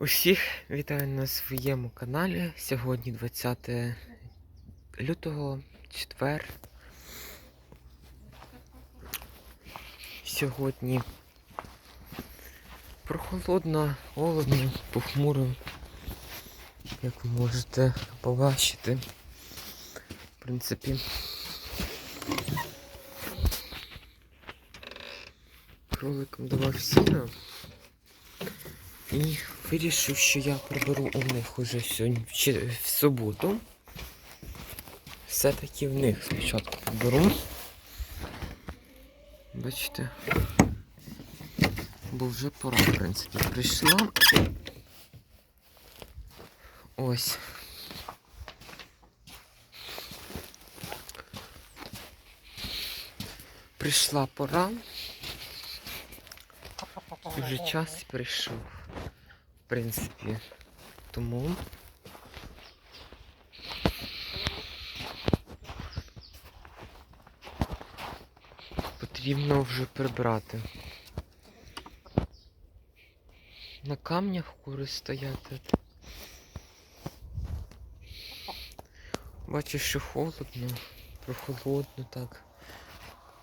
Усіх вітаю на своєму каналі. Сьогодні 20 лютого, четвер. Сьогодні прохолодно, холодно, похмуро, як ви можете побачити. В принципі, кроликом давав сіно. І вирішив, що я приберу у них уже сьогодні в, суботу. Все-таки в них спочатку приберу. Бачите. Бо вже пора, в принципі, прийшла. Ось. Прийшла пора. Вже час прийшов. В принципі, тому. Потрібно вже прибрати. На камнях кури стояти. Бачу, що холодно, прохолодно так.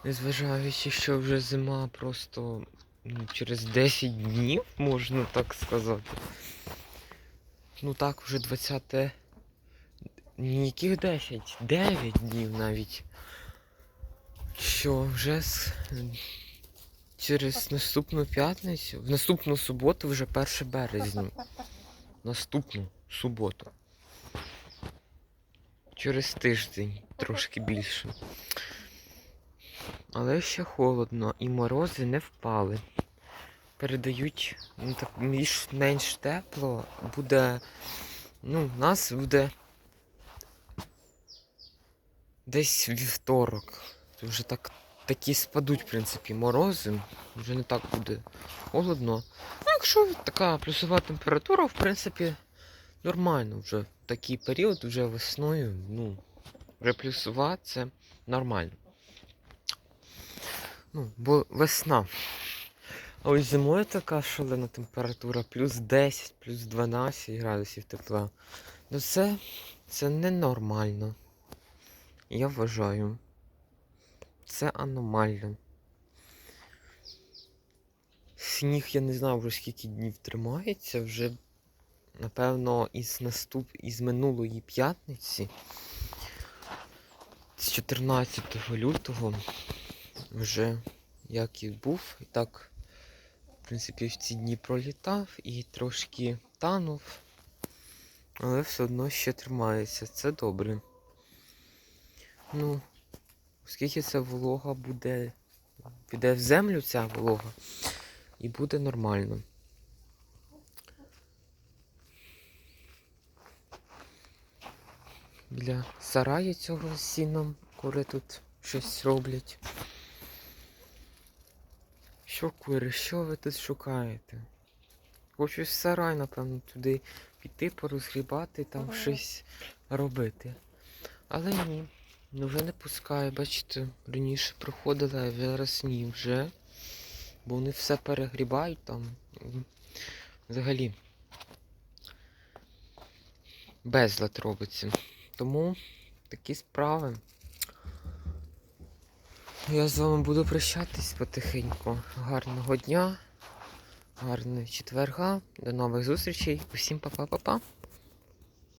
Незважаючи, що вже зима просто ну, через 10 днів, можна так сказати. Ну так, вже 20. Ніяких 10, 9 днів навіть. Що вже з... через наступну п'ятницю, в наступну суботу вже 1 березня. Наступну суботу. Через тиждень трошки більше. Але ще холодно і морози не впали. Передають ну, так більш-менш тепло. Буде. Ну, в нас буде десь вівторок. То Вже так, такі спадуть, в принципі, морози. Вже не так буде холодно. Ну, якщо така плюсова температура, в принципі, нормально вже. Такий період вже весною, ну, вже плюсова це нормально. Ну, бо весна. А ось зимою така шалена температура, плюс 10, плюс 12 градусів тепла. Ну це, це ненормально. Я вважаю. Це аномально. Сніг, я не знаю вже скільки днів тримається, вже, напевно, із наступ... із минулої п'ятниці, з 14 лютого, вже як і був, і так, в принципі, в ці дні пролітав і трошки танув, але все одно ще тримається. Це добре. Ну, оскільки ця волога буде, піде в землю ця волога, і буде нормально. Біля сараю цього сіном кури тут щось роблять. Що кури, що ви тут шукаєте? Хочу в сарай, напевно, туди піти, порозгрібати, там щось робити. Але ні, ну вже не пускаю, бачите, раніше проходила, а зараз ні вже. Бо вони все перегрібають там. Взагалі. Безлад робиться. Тому такі справи. Я з вами буду прощатись потихеньку. Гарного дня, гарного четверга. До нових зустрічей. Усім па-па-па-па.